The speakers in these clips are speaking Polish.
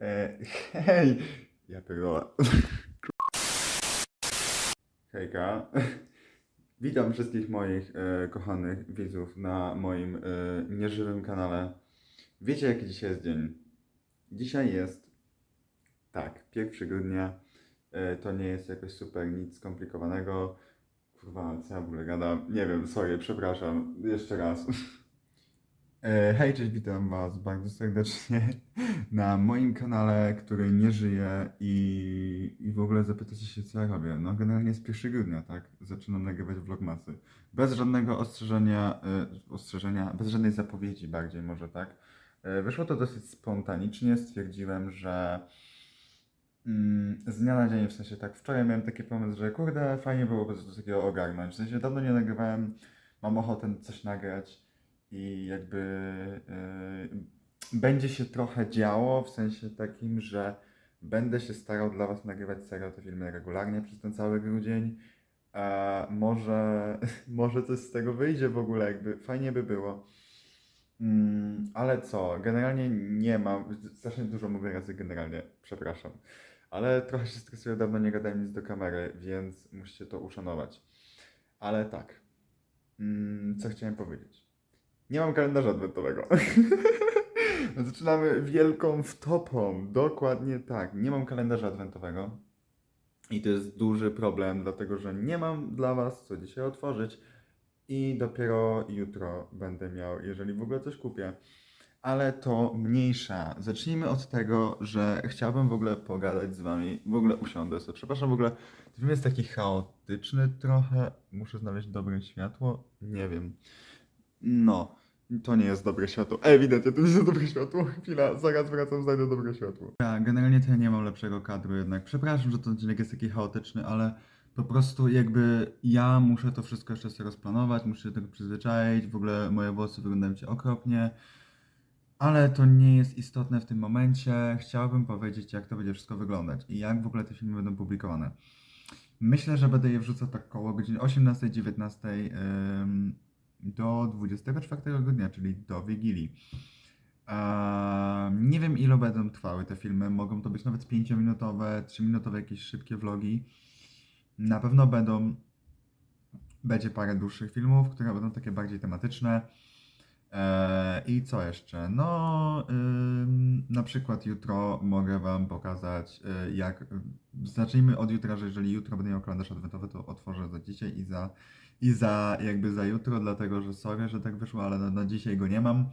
E, hej! Ja pierdolę. Hejka. Witam wszystkich moich e, kochanych widzów na moim e, nieżywym kanale. Wiecie jaki dzisiaj jest dzień? Dzisiaj jest, tak, 1 grudnia. E, to nie jest jakoś super nic skomplikowanego. Kurwa, co ja w ogóle gadam? Nie wiem, sorry, przepraszam. Jeszcze raz. E, Hej, cześć, witam Was bardzo serdecznie na moim kanale, który nie żyje i, i w ogóle zapytacie się, co ja robię. No, generalnie jest 1 grudnia, tak? Zaczynam nagrywać vlogmasy. Bez żadnego ostrzeżenia, e, ostrzeżenia, bez żadnej zapowiedzi bardziej może, tak? E, wyszło to dosyć spontanicznie, stwierdziłem, że mm, z dnia na dzień, w sensie tak, wczoraj miałem taki pomysł, że kurde, fajnie byłoby coś takiego ogarnąć. W sensie dawno nie nagrywałem, mam ochotę coś nagrać i jakby yy, będzie się trochę działo, w sensie takim, że będę się starał dla Was nagrywać serio te filmy regularnie przez ten cały grudzień. A może, może coś z tego wyjdzie w ogóle, jakby fajnie by było. Mm, ale co, generalnie nie mam, strasznie dużo mówię razy generalnie, przepraszam. Ale trochę się stresuję, dawno nie gadałem nic do kamery, więc musicie to uszanować. Ale tak, mm, co chciałem powiedzieć. Nie mam kalendarza adwentowego. Zaczynamy wielką wtopą. Dokładnie tak. Nie mam kalendarza adwentowego. I to jest duży problem, dlatego że nie mam dla Was co dzisiaj otworzyć. I dopiero jutro będę miał, jeżeli w ogóle coś kupię. Ale to mniejsza. Zacznijmy od tego, że chciałbym w ogóle pogadać z Wami. W ogóle usiądę sobie. Przepraszam, w ogóle film jest taki chaotyczny trochę. Muszę znaleźć dobre światło. Nie wiem. No, to nie jest dobre światło. Ewidentnie, to nie jest dobre światło. Chwila, zaraz wracam, znajdę dobre światło. Ja, generalnie to ja nie mam lepszego kadru jednak. Przepraszam, że ten odcinek jest taki chaotyczny, ale po prostu jakby ja muszę to wszystko jeszcze sobie rozplanować, muszę się do tego przyzwyczaić. W ogóle moje włosy wyglądają ci okropnie. Ale to nie jest istotne w tym momencie. Chciałbym powiedzieć, jak to będzie wszystko wyglądać i jak w ogóle te filmy będą publikowane. Myślę, że będę je wrzucał tak koło godziny 18-19 ym, do 24 grudnia, czyli do Wigilii. Ehm, nie wiem, ile będą trwały te filmy. Mogą to być nawet 5-minutowe, 3-minutowe jakieś szybkie vlogi. Na pewno będą. Będzie parę dłuższych filmów, które będą takie bardziej tematyczne. Eee, I co jeszcze? No, na przykład jutro mogę Wam pokazać, y, jak. Zacznijmy od jutra, że jeżeli jutro będę miał kalendarz adwentowy, to otworzę za dzisiaj i za, i za jakby za jutro, dlatego że sorry, że tak wyszło, ale na, na dzisiaj go nie mam.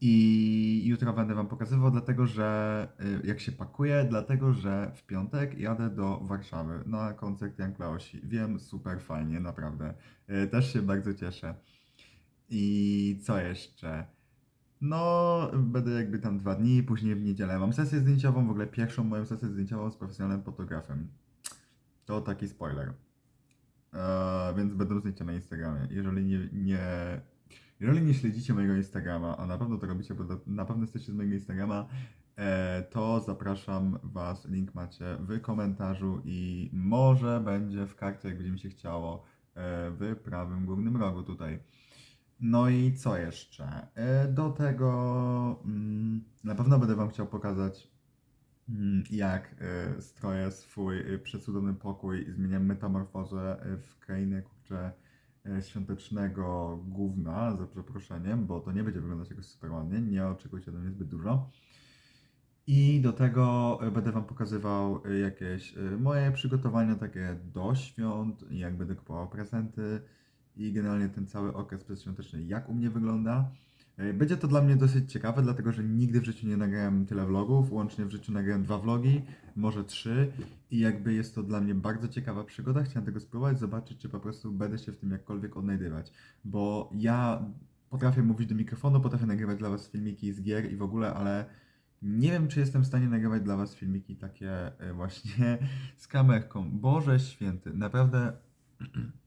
I jutro będę Wam pokazywał, dlatego że y, jak się pakuję, dlatego że w piątek jadę do Warszawy na koncert Jan Klaosi. Wiem, super fajnie, naprawdę. Y, Też się bardzo cieszę. I co jeszcze? No, będę jakby tam dwa dni, później w niedzielę mam sesję zdjęciową, w ogóle pierwszą moją sesję zdjęciową z profesjonalnym fotografem. To taki spoiler. Eee, więc będą zdjęcia na Instagramie. Jeżeli nie, nie, jeżeli nie śledzicie mojego Instagrama, a na pewno to robicie, bo na pewno jesteście z mojego Instagrama, e, to zapraszam Was, link macie w komentarzu i może będzie w karcie, jak będzie mi się chciało, e, w prawym górnym rogu tutaj. No i co jeszcze? E, Do tego mm, na pewno będę Wam chciał pokazać, mm, jak e, stroję swój e, przecudowny pokój i zmieniam metamorfozę w krainę kurczę świątecznego gówna, za przeproszeniem, bo to nie będzie wyglądać jakoś super ładnie, nie oczekujcie ode mnie zbyt dużo. I do tego będę Wam pokazywał jakieś moje przygotowania takie do świąt, jak będę kupował prezenty i generalnie ten cały okres przedświąteczny, jak u mnie wygląda. E, Będzie to dla mnie dosyć ciekawe, dlatego że nigdy w życiu nie nagrałem tyle vlogów. Łącznie w życiu nagrałem dwa vlogi, może trzy. I jakby jest to dla mnie bardzo ciekawa przygoda. Chciałem tego spróbować, zobaczyć, czy po prostu będę się w tym jakkolwiek odnajdywać. Bo ja potrafię mówić do mikrofonu, potrafię nagrywać dla Was filmiki z gier i w ogóle, ale nie wiem, czy jestem w stanie nagrywać dla Was filmiki takie e, właśnie z kamerką. Boże święty, naprawdę.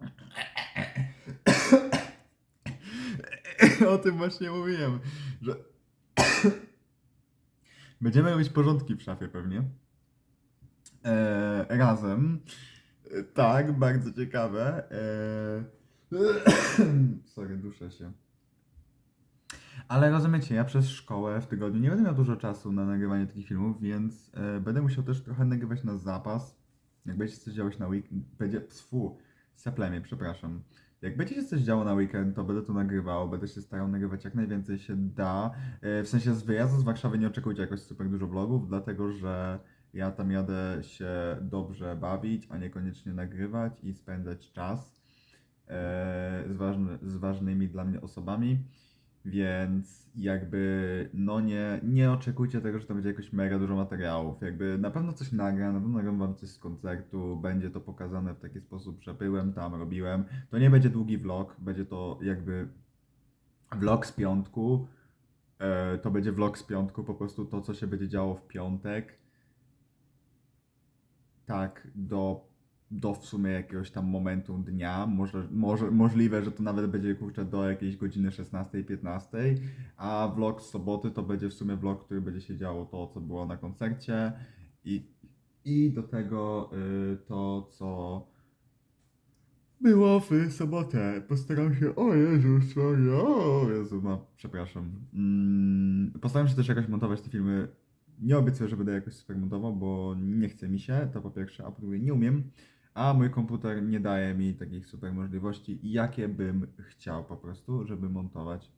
O tym właśnie mówiłem, że będziemy robić porządki w szafie pewnie. E, razem. E, tak, bardzo ciekawe. E, sorry, duszę się. Ale rozumiecie, ja przez szkołę w tygodniu nie będę miał dużo czasu na nagrywanie takich filmów, więc e, będę musiał też trochę nagrywać na zapas. Jak będzie coś działo na weekend, będzie, psfu, seplemie, przepraszam. Jak będzie się coś działo na weekend, to będę to nagrywał, będę się starał nagrywać jak najwięcej się da. E, w sensie z wyjazdu z Warszawy nie oczekujcie jakoś super dużo vlogów, dlatego że ja tam jadę się dobrze bawić, a niekoniecznie nagrywać i spędzać czas e, z, ważny, z ważnymi dla mnie osobami. Więc jakby, no nie, nie oczekujcie tego, że to będzie jakoś mega dużo materiałów. Jakby na pewno coś nagram, na pewno nagram wam coś z koncertu, będzie to pokazane w taki sposób, że byłem tam, robiłem. To nie będzie długi vlog, będzie to jakby vlog z piątku. E, to będzie vlog z piątku, po prostu to, co się będzie działo w piątek. Tak, do, do w sumie jakiegoś tam momentu dnia. Może, może, możliwe, że to nawet będzie kurczę do jakiejś godziny 16-15, a vlog z soboty to będzie w sumie vlog, który będzie się działo to, co było na koncercie i, i do tego y, to, co było w sobotę. Postaram się. O Jezus, Maria, o Jezu, no, przepraszam. Mm, postaram się też jakoś montować te filmy. Nie obiecuję, że będę jakoś super montował, bo nie chce mi się, to po pierwsze, a po drugie nie umiem. A mój komputer nie daje mi takich super możliwości, jakie bym chciał po prostu, żeby montować.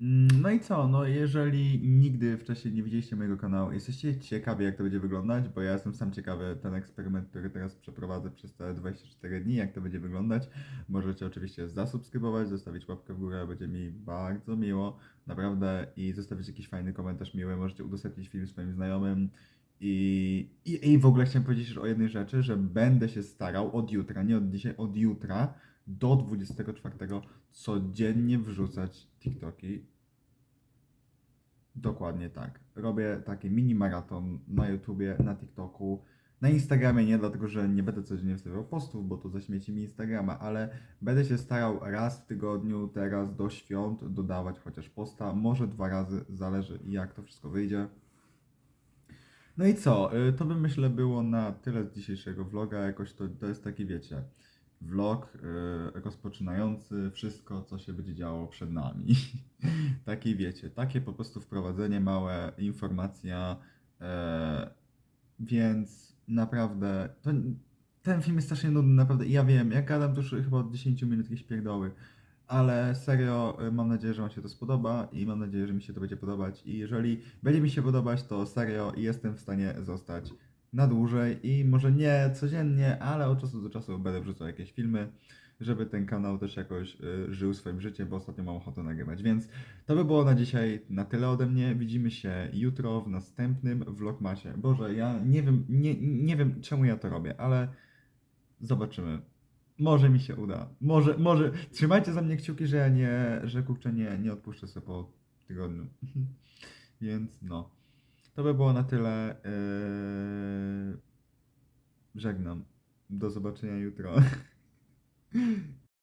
Mm, No i co? No jeżeli nigdy wcześniej nie widzieliście mojego kanału, jesteście ciekawi jak to będzie wyglądać, bo ja jestem sam ciekawy ten eksperyment, który teraz przeprowadzę przez te 24 dni, jak to będzie wyglądać. Możecie oczywiście zasubskrybować, zostawić łapkę w górę, będzie mi bardzo miło, naprawdę i zostawić jakiś fajny komentarz miły, możecie udostępnić film swoim znajomym. I, i, I w ogóle chciałem powiedzieć o jednej rzeczy, że będę się starał od jutra, nie od dzisiaj, od jutra do 24 codziennie wrzucać TikToki. Dokładnie tak. Robię taki mini maraton na YouTubie, na TikToku. Na Instagramie nie, dlatego że nie będę codziennie wstawiał postów, bo to zaśmieci mi Instagrama, ale będę się starał raz w tygodniu, teraz do świąt, dodawać chociaż posta, może dwa razy, zależy jak to wszystko wyjdzie. No i co? y, To by myślę było na tyle z dzisiejszego vloga. Jakoś to, to jest taki, wiecie, vlog y, rozpoczynający wszystko, co się będzie działo przed nami. taki, wiecie, takie po prostu wprowadzenie małe, informacja. e, więc naprawdę, to, ten film jest strasznie nudny, naprawdę. I ja wiem, ja gadam już chyba od 10 minut jakieś pierdoły. Ale serio, y, mam nadzieję, że Wam się to spodoba i mam nadzieję, że mi się to będzie podobać. I jeżeli będzie mi się podobać, to serio jestem w stanie zostać na dłużej i może nie codziennie, ale od czasu do czasu będę wrzucał jakieś filmy, żeby ten kanał też jakoś y, żył swoim życiem, bo ostatnio mam ochotę nagrywać. Więc to by było na dzisiaj na tyle ode mnie. Widzimy się jutro w następnym vlogmasie. Boże, ja nie wiem, nie, nie wiem czemu ja to robię, ale zobaczymy. Może mi się uda. Może, może. Trzymajcie za mnie kciuki, że ja nie, że kurczę nie, nie odpuszczę sobie po tygodniu. Więc no. To by było na tyle. Eee, Żegnam. Do zobaczenia jutro.